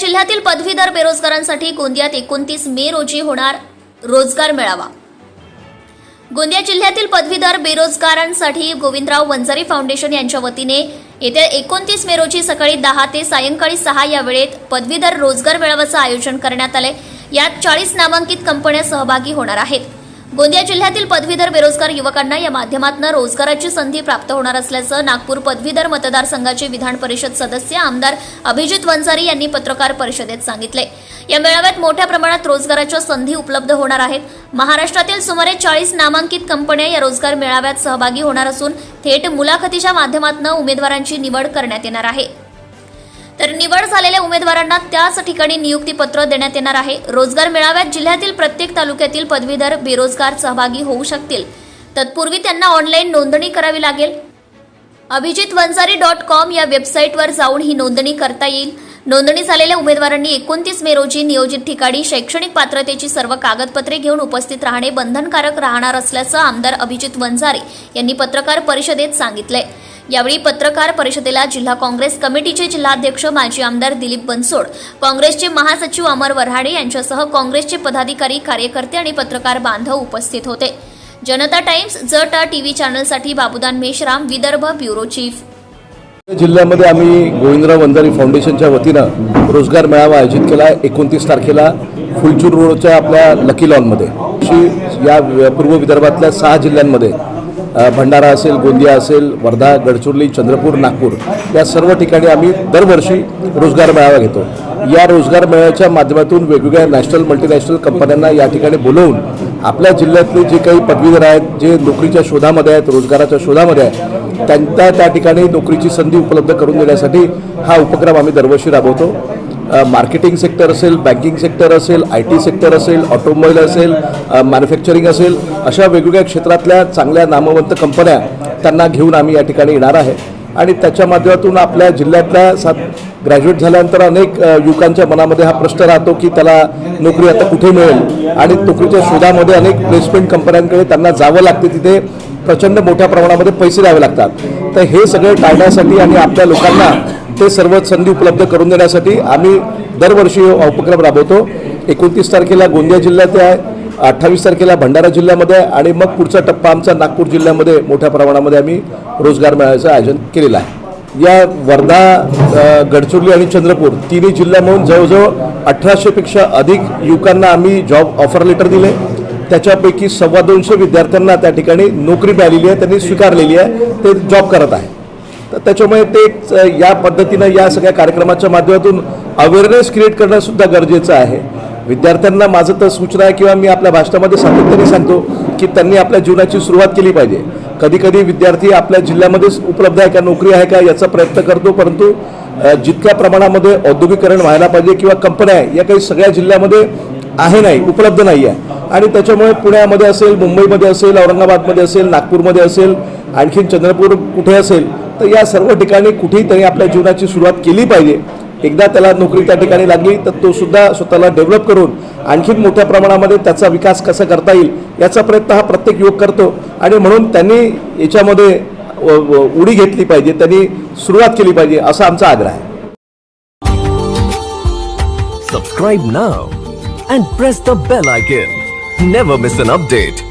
जिल्ह्यातील पदवीधर बेरोजगारांसाठी गोंदियात एकोणतीस मे रोजी होणार रोजगार मेळावा. गोंदिया जिल्ह्यातील पदवीधर बेरोजगारांसाठी गोविंदराव वंजारी फाउंडेशन यांच्या वतीने येत्या एकोणतीस मे रोजी सकाळी दहा ते सायंकाळी सहा या वेळेत पदवीधर रोजगार मेळाव्याचं आयोजन करण्यात आले यात चाळीस नामांकित कंपन्या सहभागी होणार आहेत. गोंदिया जिल्ह्यातील पदवीधर बेरोजगार युवकांना या माध्यमातून रोजगाराची संधी प्राप्त होणार असल्याचं नागपूर पदवीधर मतदारसंघाचे विधान परिषद सदस्य आमदार अभिजित वंजारी यांनी पत्रकार परिषदेत सांगितले. या मेळाव्यात मोठ्या प्रमाणात रोजगाराच्या संधी उपलब्ध होणार आहेत. महाराष्ट्रातील सुमारे चाळीस नामांकित कंपन्या या रोजगार मेळाव्यात सहभागी होणार असून थेट मुलाखतीच्या माध्यमातून उमेदवारांची निवड करण्यात येणार आहे. तर निवड झालेल्या उमेदवारांना त्याच ठिकाणी नियुक्तीपत्र देण्यात येणार आहे. रोजगार मेळाव्यात जिल्ह्यातील प्रत्येक तालुक्यातील पदवीधर बेरोजगार सहभागी होऊ शकतील. तत्पूर्वी त्यांना ऑनलाईन नोंदणी करावी लागेल. अभिजित वंजारी डॉट कॉम या वेबसाईटवर जाऊन ही नोंदणी करता येईल. नोंदणी झालेल्या उमेदवारांनी एकोणतीस मे रोजी नियोजित ठिकाणी शैक्षणिक पात्रतेची सर्व कागदपत्रे घेऊन उपस्थित राहणे बंधनकारक राहणार असल्याचं आमदार अभिजित वंजारी यांनी पत्रकार परिषदेत सांगितलंय. यावेळी पत्रकार परिषदेला जिल्हा काँग्रेस कमिटीचे जिल्हाध्यक्ष माजी आमदार दिलीप बनसोड काँग्रेसचे महासचिव अमर वऱ्हाडे यांच्यासह काँग्रेसचे पदाधिकारी कार्यकर्ते आणि पत्रकार बांधव उपस्थित होते. जनता टाइम्स जटा टीव्ही चॅनलसाठी बाबुदान मेश्राम विदर्भ ब्युरो चीफ. जिल्ह्यामध्ये आम्ही गोविंदराव वंजारी फाउंडेशनच्या वतीनं रोजगार मेळावा आयोजित केला. एकोणतीस तारखेला फुलचूर रोडच्या आपल्या लकी लॉनमध्ये. या पूर्व विदर्भातल्या सहा जिल्ह्यांमध्ये भंडारा असेल गोंदिया असेल वर्धा गडचिरोली चंद्रपूर नागपूर या सर्व ठिकाणी आम्ही दरवर्षी रोजगार मेळावा घेतो. या रोजगार मेळाव्याच्या माध्यमातून वेगवेगळ्या नॅशनल मल्टीनॅशनल कंपन्यांना या ठिकाणी बोलवून आपल्या जिल्ह्यातले जे काही पदवीधर आहेत जे नोकरीच्या शोधामध्ये आहेत रोजगाराच्या शोधामध्ये आहेत त्यांना त्या ठिकाणी नोकरीची संधी उपलब्ध करून देण्यासाठी हा उपक्रम आम्ही दरवर्षी राबवतो. मार्केटिंग सेक्टर असेल बँकिंग सेक्टर असेल आय टी सेक्टर असेल ऑटोमोबाईल असेल मॅन्युफॅक्चरिंग असेल अशा वेगवेगळ्या क्षेत्रातल्या चांगल्या नामवंत कंपन्या त्यांना घेऊन आम्ही या ठिकाणी येणार आहे. आणि त्याच्या माध्यमातून आपल्या जिल्ह्यातल्या सात ग्रॅज्युएट झाल्यानंतर अनेक युवकांच्या मनामध्ये हा प्रश्न राहतो की त्याला नोकरी आता कुठे मिळेल? आणि नोकरीच्या शोधामध्ये अनेक प्लेसमेंट कंपन्यांकडे त्यांना जावं लागते. तिथे प्रचंड मोठ्या प्रमाणामध्ये पैसे द्यावे लागतात. तर हे सगळे टाळण्यासाठी आणि आपल्या लोकांना ते सर्व संधी उपलब्ध करून देण्यासाठी आम्ही दरवर्षी हा उपक्रम राबवतो. एकोणतीस तारखेला गोंदिया जिल्ह्यात आहे अठ्ठावीस तारखेला भंडारा जिल्ह्यामध्ये आहे आणि मग पुढचा टप्पा आमचा नागपूर जिल्ह्यामध्ये मोठ्या प्रमाणामध्ये आम्ही रोजगार मेळाव्याचं आयोजन केलेलं आहे. या वर्धा गडचिरोली आणि चंद्रपूर तिन्ही जिल्हा जवळजवळ अठराशेपेक्षा अधिक युवकांना आम्ही जॉब ऑफर लेटर दिले. त्याच्यापैकी सव्वा दोनशे विद्यार्थ्यांना त्या ठिकाणी नोकरी मिळालेली आहे त्यांनी स्वीकारलेली आहे ते जॉब करत आहे. तर त्याच्यामुळे ते या पद्धतीनं या सगळ्या कार्यक्रमाच्या माध्यमातून अवेअरनेस क्रिएट करणं सुद्धा गरजेचं आहे. विद्यार्थ्यांना माझं तर सूचना आहे किंवा मी आपल्या भाषणामध्ये सातत्याने सांगतो की त्यांनी आपल्या जीवनाची सुरुवात केली पाहिजे. कधी कधी विद्यार्थी आपल्या जिल्ह्यामध्येच उपलब्ध आहे का नोकरी आहे का याचा प्रयत्न करतो परंतु जितक्या प्रमाणामध्ये औद्योगिकरण व्हायला पाहिजे किंवा कंपन्या आहे या काही सगळ्या जिल्ह्यामध्ये आहे नाही उपलब्ध नाही आहे. आणि त्याच्यामुळे पुण्यामध्ये असेल मुंबईमध्ये असेल औरंगाबादमध्ये असेल नागपूरमध्ये असेल आणखीन चंद्रपूर कुठे असेल तर या सर्व ठिकाणी कुठेही त्यांनी आपल्या जीवनाची सुरुवात केली पाहिजे. एकदा त्याला नोकरी त्या ठिकाणी लागली तर तो सुद्धा स्वतःला डेव्हलप करून आणखीन मोठ्या प्रमाणामध्ये त्याचा विकास कसा करता येईल याचा प्रयत्न हा प्रत्येक युवक करतो. आणि म्हणून त्यांनी याच्यामध्ये व- उडी घेतली पाहिजे त्यांनी सुरुवात केली पाहिजे असा आमचा आग्रह आहे. Subscribe now and press the bell icon never miss an update